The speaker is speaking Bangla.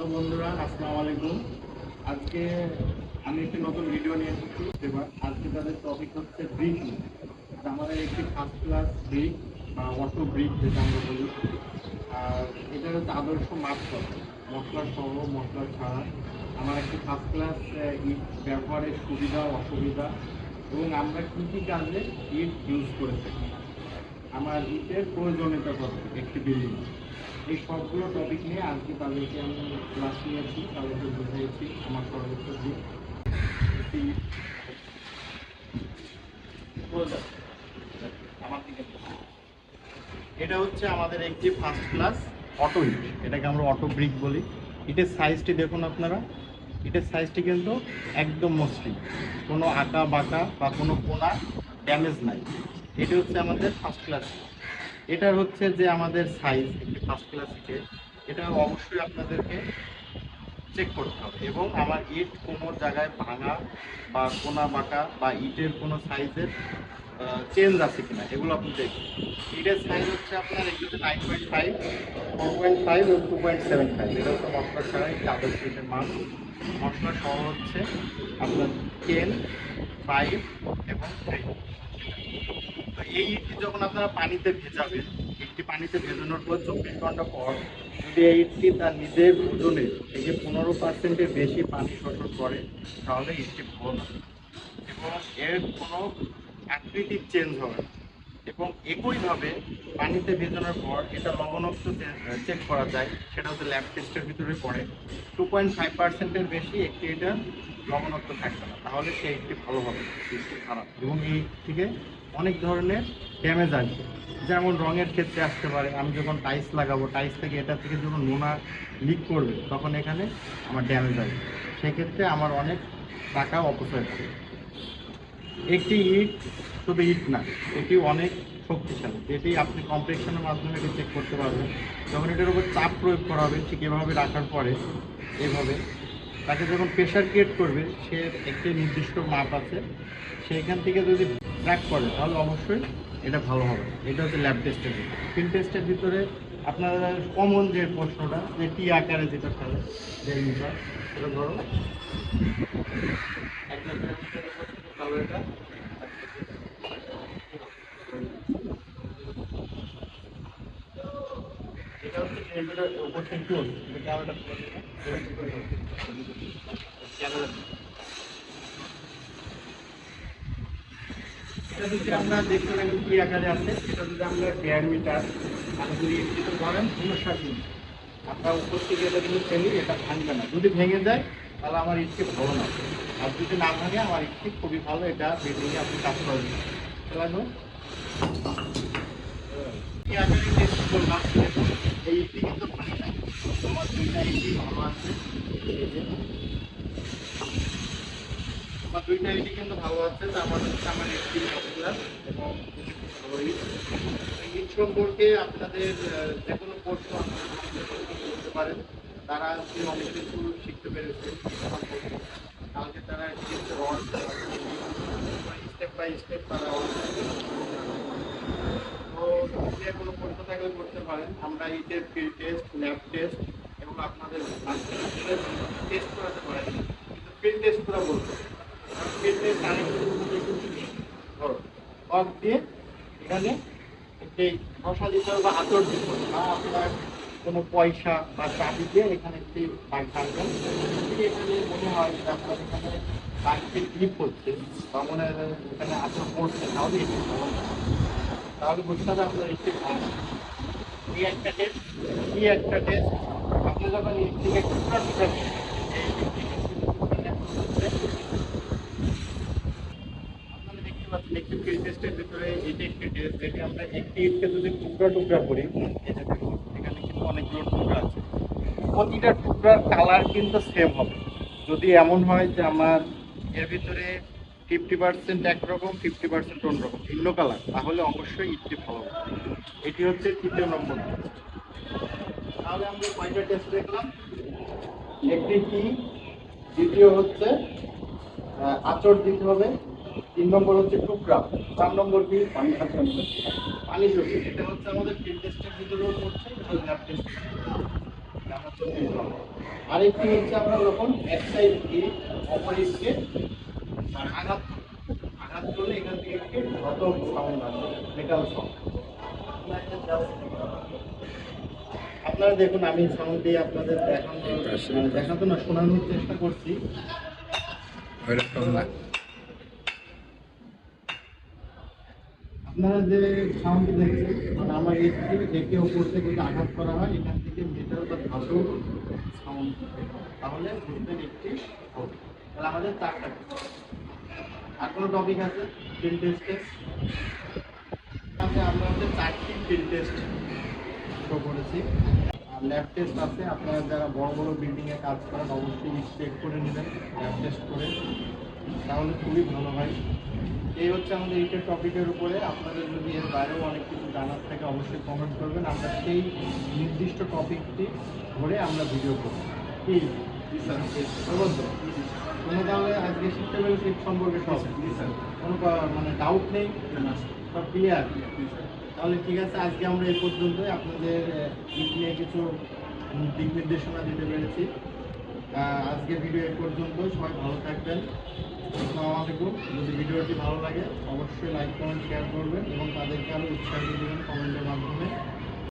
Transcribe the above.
হ্যালো বন্ধুরা, আসসালামু আলাইকুম। আজকে আমি একটি নতুন ভিডিও নিয়ে এসেছি। এবার আজকে তাদের টপিক হচ্ছে ব্রিক আমাদের একটি ফার্স্ট ক্লাস ব্রিক বা অটো ব্রিক, যেটা আমরা বলি। আর এটা হচ্ছে আদর্শ মাপ করা মশলা সহ মশলা ছাড়া আমার একটি ফার্স্ট ক্লাস ইট ব্যবহারের সুবিধা, অসুবিধা, এবং আমরা কী কী কাজে ইট ইউজ করে থাকি। আমার ইটের প্রয়োজনীয়তা কত? একটি বিল্ডিং এই সবগুলো টপিক নিয়ে আজকে তাদেরকে আমি ক্লাস নিয়েছি তাদেরকে বুঝিয়েছি আমার সর্বোচ্চ দিক। এটা হচ্ছে আমাদের একটি ফার্স্ট ক্লাস অটো ইট এটাকে আমরা অটো ব্রিক বলি। ইটের সাইজটি দেখুন আপনারা। ইটের সাইজটি কিন্তু একদম মসৃণ। কোনো আঁকা বাঁকা বা কোনো কোনা ড্যামেজ নাই। এটা হচ্ছে আমাদের ফার্স্ট ক্লাস এটার হচ্ছে যে আমাদের সাইজ একটি ফার্স্ট ক্লাস ইটে এটা অবশ্যই আপনাদেরকে চেক করতে হবে। এবং আমার ইট কোনো জায়গায় ভাঙা বা কোনা বাঁকা বা ইটের কোনো সাইজের চেঞ্জ আছে কিনা, এগুলো আপনি দেখবেন ইটের সাইজ হচ্ছে আপনার এগুলোতে nine point five four point five এবং টু পয়েন্ট সেভেন ফাইভ এটা হচ্ছে মশলা ছাড়া একটি আদর্শ ইটের মান। মশলা সহ হচ্ছে আপনার টেন ফাইভ এবং থ্রি তো এই ইটটি যখন আপনারা পানিতে ভেজাবেন ইটটি পানিতে ভেজানোর পর চব্বিশ ঘণ্টা পর যদি এই ইটটি তার নিজের ওজনে থেকে পনেরো পার্সেন্টের বেশি পানি শোষণ করে, তাহলে ইটটি ভালো না এবং এর কোনো আকৃতির চেঞ্জ হবে না। এবং একইভাবে পানিতে ভেজানোর পর এটা লবণাক্ত চেক করা যায়। সেটা হচ্ছে ল্যাব টেস্টের ভিতরে পড়ে। টু পয়েন্ট ফাইভ পার্সেন্টের বেশি একটি এটা লবণাক্ত থাকবে না। তাহলে সেই একটি ভালো হবে খারাপ। এবং এই থেকে অনেক ধরনের ড্যামেজ আসবে যেমন রঙের ক্ষেত্রে আসতে পারে। আমি যখন টাইলস লাগাবো টাইলস থেকে এটা থেকে যখন নোনা লিক করবে, তখন এখানে আমার ড্যামেজ আসবে। সেক্ষেত্রে আমার অনেক টাকা অপচয় হবে। একটি ইট শুধু ইট না, এটি অনেক শক্তিশালী। যেটি আপনি কম্প্রেকশনের মাধ্যমে এটি চেক করতে পারবেন। যখন এটার উপর চাপ প্রয়োগ করা হবে, ঠিক এভাবে রাখার পরে এভাবে তাকে যখন প্রেশার ক্রিয়েট করবে, সে একটি নির্দিষ্ট মাপ আছে। সেইখান থেকে যদি ট্র্যাক করে, তাহলে অবশ্যই এটা ভালো হবে। এটা হচ্ছে ল্যাব টেস্টের ভিতরে। ফিল্ড টেস্টের ভিতরে আপনারা কমন যে প্রশ্নটা, যে টি আকারে যেটা ফেলে যে মিটার সেটা ধরো। থেকে তাহলে এটা এটা থেকে যদি আমরা দেখতে পাই কি আকারে আছে, এটা যদি আমরা দেড় মিটার মানে যদি ধরেন উনষাট মিটার। আমরা উপর থেকে এটা যদি ফেলি, এটা ভাঙবে না। যদি ভেঙে যায় তাহলে আমার ইটকে ভালো না। আর যদি না ভাঙে আমার ইটকে খুবই ভালো, এটা বিল্ডিংয়ে আপনি কাজ করবেন এই কিন্তু ভালো কিন্তু ভালো আছে আমার এবং সম্পর্কে আপনাদের যে কোনো প্রশ্ন করতে পারেন। তারা অনেক কিছু শিখতে পেরেছে। কালকে তারা স্টেপ বাই স্টেপ তারা তো যে কোনো প্রশ্ন থাকলে করতে পারেন। আমরা ইটের ফিল্ড টেস্ট ল্যাব টেস্ট এবং আপনাদের টেস্ট করাতে পারেন। কিন্তু ফিল্ড টেস্ট করা বলতে ফিল্ড টেস্ট ধরো অফ দিয়ে এখানে একটি ঘষা দিতে হবে বা আতর দিতে হবে বা আপনার কোনো পয়সা বা চাবি দিয়ে এখানে একটি বাইক থাকবেন এখানে মনে হয় যে আপনার এখানে বাইকটি ক্লিপ হচ্ছে বা মনে হয় এখানে আতর পড়ছে তাহলে এটি তাহলে বুঝতে হবে আপনার একটি এই একটা টেস্ট এই একটা টেস্ট আপনি যখন আপনারা দেখতে পাচ্ছেন একটি টেস্টের ভিতরে এটি একটি টেস্ট যেটি আমরা একটি ইটকে যদি টুকরা টুকরা করি এই যে দেখুন এখানে কিন্তু অনেকগুলো টুকরা আছে। প্রতিটা টুকরার কালার কিন্তু সেম হবে। যদি এমন হয় যে আমার এর ভিতরে ফিফটি পার্সেন্ট একরকম ফিফটি পার্সেন্ট অন্যরকম, ভিন্ন কালার তাহলে অবশ্যই ইটটি ভালো এটি হচ্ছে তৃতীয় নম্বর তাহলে আমরা কয়টা টেস্ট দেখলাম। একটি কি? দ্বিতীয় হচ্ছে আচর দিতে হবে। তিন নম্বর হচ্ছে টুকরা চার নম্বর কি? পানি আচর পানি শোষণ এটা হচ্ছে আমাদের ফিল্ড টেস্টের ভিতরেও পড়ছে এটা ল্যাব টেস্ট আমরা আরেকটি হচ্ছে আপনার যখন এক সাইড দিয়ে অপর দিকে আঘাত আঘাত করলে এখান থেকে একটি ধত সাউন্ড আসে মেটাল সাউন্ড আপনারা দেখুন আমি সাউন্ড দিয়ে আপনাদের দেখানোর মানে দেখাতে না শোনানোর চেষ্টা করছি ওইরকম না আপনারা যে সাউন্ড দেখছেন মানে আমার এসি দেখে ওপর থেকে যদি আঘাত করা হয়, এখান থেকে মেটাল বা ধাতু সাউন্ড তাহলে বুঝবেন একটি হবে। তাহলে আমাদের চারটা আর কোনো টপিক আছে? ফিল্ড টেস্টে আমরা হচ্ছে চারটি ফিল্ড টেস্ট শো করেছি। আর ল্যাব টেস্ট আছে। আপনারা যারা বড় বড় বিল্ডিংয়ে কাজ করেন, অবশ্যই চেক করে নেবেন ল্যাব টেস্ট করে। তাহলে খুবই ভালো হয়। এই হচ্ছে আমাদের এইটার টপিকের উপরে। আপনাদের যদি এর বাইরেও অনেক কিছু জানার থাকে অবশ্যই কমেন্ট করবেন। আমরা সেই নির্দিষ্ট টপিকটি ধরে আমরা ভিডিও করব। কি? তো? তাহলে আজকে শিখতে পেরেছি সম্পর্কে সব? কোনো মানে ডাউট নেই? সব ক্লিয়ার তাহলে ঠিক আছে আজকে আমরা এই পর্যন্তই। আপনাদের দিক নিয়ে কিছু দিক নির্দেশনা দিতে পেরেছি। আজকে ভিডিও এর পর্যন্ত সবাই ভালো থাকবেন আসসালামু আলাইকুম যদি ভিডিওটি ভালো লাগে, অবশ্যই লাইক কমেন্ট শেয়ার করবেন এবং তাদেরকে আরও উৎসাহিত দেবেন কমেন্টের মাধ্যমে।